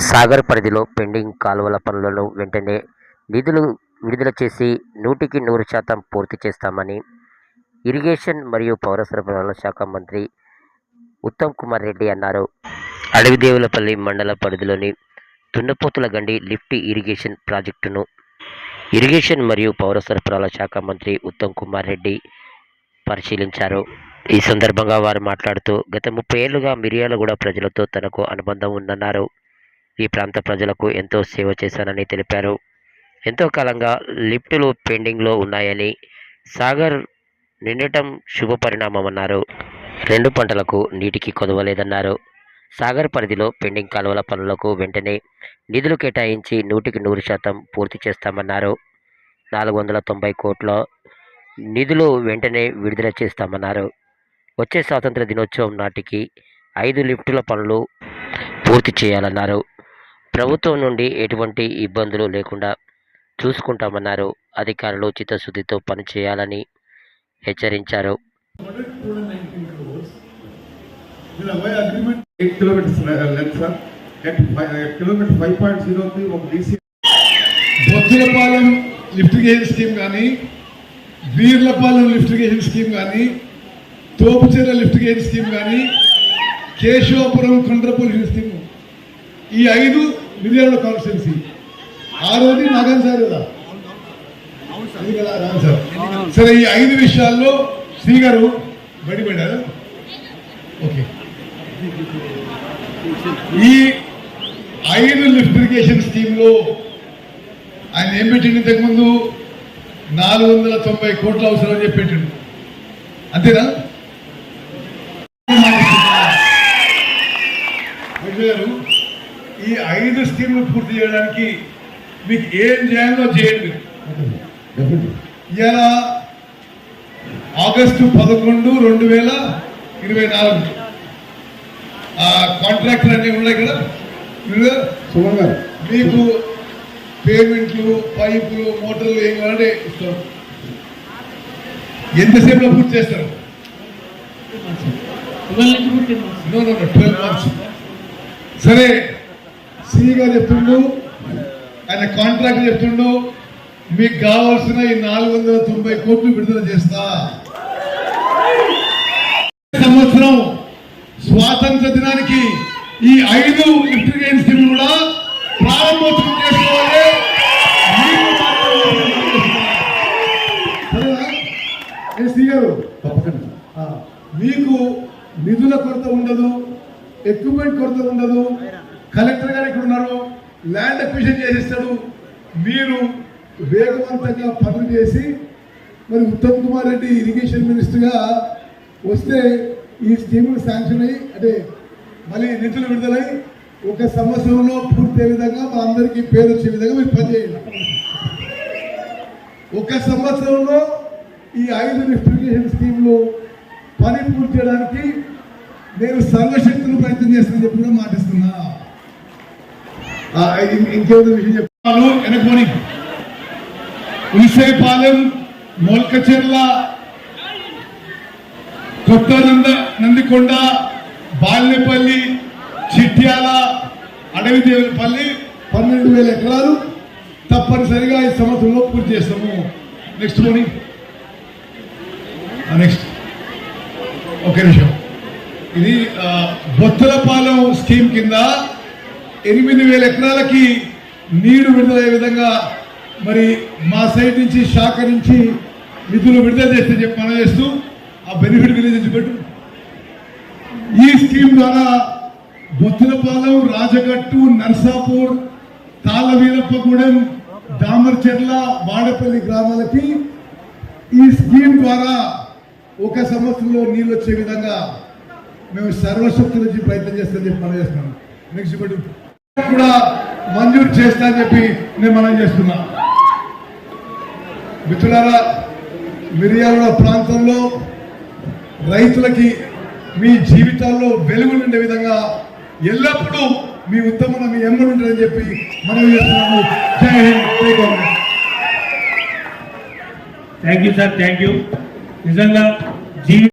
సాగర్ పరిధిలో పెండింగ్ కాలువల పనులను వెంటనే నిధులు విడుదల చేసి నూటికి నూరు శాతం పూర్తి చేస్తామని ఇరిగేషన్ మరియు పౌర సరఫరాల శాఖ మంత్రి ఉత్తమ్ కుమార్ రెడ్డి అన్నారు. అడవిదేవులపల్లి మండల పరిధిలోని దున్నపోతుల గండి లిఫ్ట్ ఇరిగేషన్ ప్రాజెక్టును ఇరిగేషన్ మరియు పౌర సరఫరాల శాఖ మంత్రి ఉత్తమ్ కుమార్ రెడ్డి పరిశీలించారు. ఈ సందర్భంగా వారు మాట్లాడుతూ గత ముప్పై ఏళ్ళుగా మిర్యాలగూడ ప్రజలతో తనకు అనుబంధం ఉందన్నారు. ఈ ప్రాంత ప్రజలకు ఎంతో సేవ చేశానని తెలిపారు. ఎంతో కాలంగా లిఫ్టులు పెండింగ్లో ఉన్నాయని సాగర్ నిండటం శుభ పరిణామమన్నారు రెండు పంటలకు నీటికి కొదవలేదన్నారు సాగర్ పరిధిలో పెండింగ్ కాలువల పనులకు వెంటనే నిధులు కేటాయించి నూటికి నూరు శాతం పూర్తి చేస్తామన్నారు. నాలుగు వందల తొంభై కోట్ల నిధులు వెంటనే విడుదల చేస్తామన్నారు. వచ్చే స్వాతంత్ర దినోత్సవం నాటికి ఐదు లిఫ్టుల పనులు పూర్తి చేయాలన్నారు. ప్రభుత్వం నుండి ఎటువంటి ఇబ్బందులు లేకుండా చూసుకుంటామన్నారు. అధికారులు చిత్తశుద్ధితో పనిచేయాలని హెచ్చరించారు. బొద్దులపాలెం లిఫ్టిగేషన్ స్కీమ్ కానీ వీర్లపాలెం లిఫ్టిగేషన్ స్కీమ్ కానీ తోపుచెర లిఫ్ట్ స్కీమ్ కానీ కేశవపురం కొండ్రపూర్ స్కీమ్. ఈ ఐదు మిలియన్ల కాన్స్టిట్యున్సీ ఆ రోజు నాగన్ సార్ కదా. అది కదా రాను సార్. సరే ఈ ఐదు విషయాల్లో శ్రీ గారు బయటపడ్డారు. ఓకే. ఈ ఐదు లిఫ్ట్ ఇరిగేషన్ స్కీమ్లో ఆయన ఏం పెట్టిండు ఇంతకుముందు? నాలుగు వందల తొంభై కోట్ల అవసరం అని చెప్పి పెట్టిండు. అంతేనా? ఈ ఐదు స్కీమ్లు పూర్తి చేయడానికి మీకు ఏం చేయాలో చేయండి. ఇలా ఆగస్టు పదకొండు రెండు వేల ఇరవై నాలుగు. ఆ కాంట్రాక్టర్ అన్ని ఉన్నాయి కదా? మీకు పేమెంట్లు పైపులు మోటార్లు ఏం కావాలంటే ఇస్తాం. ఎంతసేపులో పూర్తి చేస్తారు? సరే సి గారు చెప్తుండు ఆయన కాంట్రాక్ట్ చెప్తుండు మీకు కావాల్సిన ఈ నాలుగు వందల తొంభై కోట్లు విడుదల చేస్తా. సంవత్సరం స్వాతంత్ర దినానికి ఈ ఐదు లిఫ్ట్ స్కీమ్ కూడా ప్రారంభోత్సవం చేసుకోవాలి. గారు? తప్పకుండా మీకు నిధుల కొరత ఉండదు ఎక్విప్మెంట్ కొరత ఉండదు కలెక్టర్ గారు ఇక్కడ ఉన్నారు. ల్యాండ్ అక్విజిషన్ చేసిస్తాడు. మీరు వేగవంతంగా పనులు చేసి మరి ఉత్తమ్ కుమార్ రెడ్డి ఇరిగేషన్ మినిస్టర్గా వస్తే ఈ స్కీములు శాంక్షన్ అయ్యి అంటే మళ్ళీ నిధులు విడుదలై ఒక సంవత్సరంలో పూర్తయ్యే విధంగా మా అందరికీ పేరు వచ్చే విధంగా మీరు పనిచేయండి. ఒక సంవత్సరంలో ఈ ఐదు లిఫ్టిగేషన్ స్కీమ్లు పని పూర్తి చేయడానికి నేను సర్వశక్తులు ప్రయత్నం చేస్తానని చెప్పి కూడా మాటిస్తున్నా. ఇంకేదో విషయం చెప్తాను వెనకొని ఉలిసేపాలెం మొల్కచెర్ల కొత్త నంద నందికొండ బాల్యపల్లి చిట్యాల అడవిదేవులపల్లి పన్నెండు వేల ఎకరాలు తప్పనిసరిగా ఈ సంవత్సరంలో పూర్తి చేస్తాము. నెక్స్ట్ మోని నెక్స్ట్ ఒక నిమిషం. ఇది బొత్తలపాలెం స్కీమ్ కింద ఎనిమిది వేల ఎకరాలకి నీరు విడుదలయ్యే విధంగా మరి మా సైడ్ నుంచి శాఖ నుంచి నిధులు విడుదల చేస్తే చెప్పి మనం చేస్తూ ఆ బెనిఫిట్ గురించి పెట్టు. ఈ స్కీమ్ ద్వారా బొత్తులపాలెం రాజగట్టు నర్సాపూర్ తాళవీరప్పగూడెం దామర్చెర్ల వాడపల్లి గ్రామాలకి ఈ స్కీమ్ ద్వారా ఒక సంవత్సరంలో నీళ్ళు వచ్చే విధంగా మేము సర్వశక్తి నుంచి ప్రయత్నం చేస్తామని చెప్పి మనం చేస్తున్నాం. నెక్స్ట్ కూడా మంజూరు చేస్తా అని చెప్పి నేను మనం చేస్తున్నా. మిత్రులారా మిర్యాల ప్రాంతంలో రైతులకి మీ జీవితాల్లో వెలుగు ఉండే విధంగా ఎల్లప్పుడూ మీ ఉత్తమన మీ ఎమ్మడి ఉంటుందని చెప్పి మనం చేస్తున్నాము. Jai Hind Jai government thank you sir thank you నిజంగా జీవి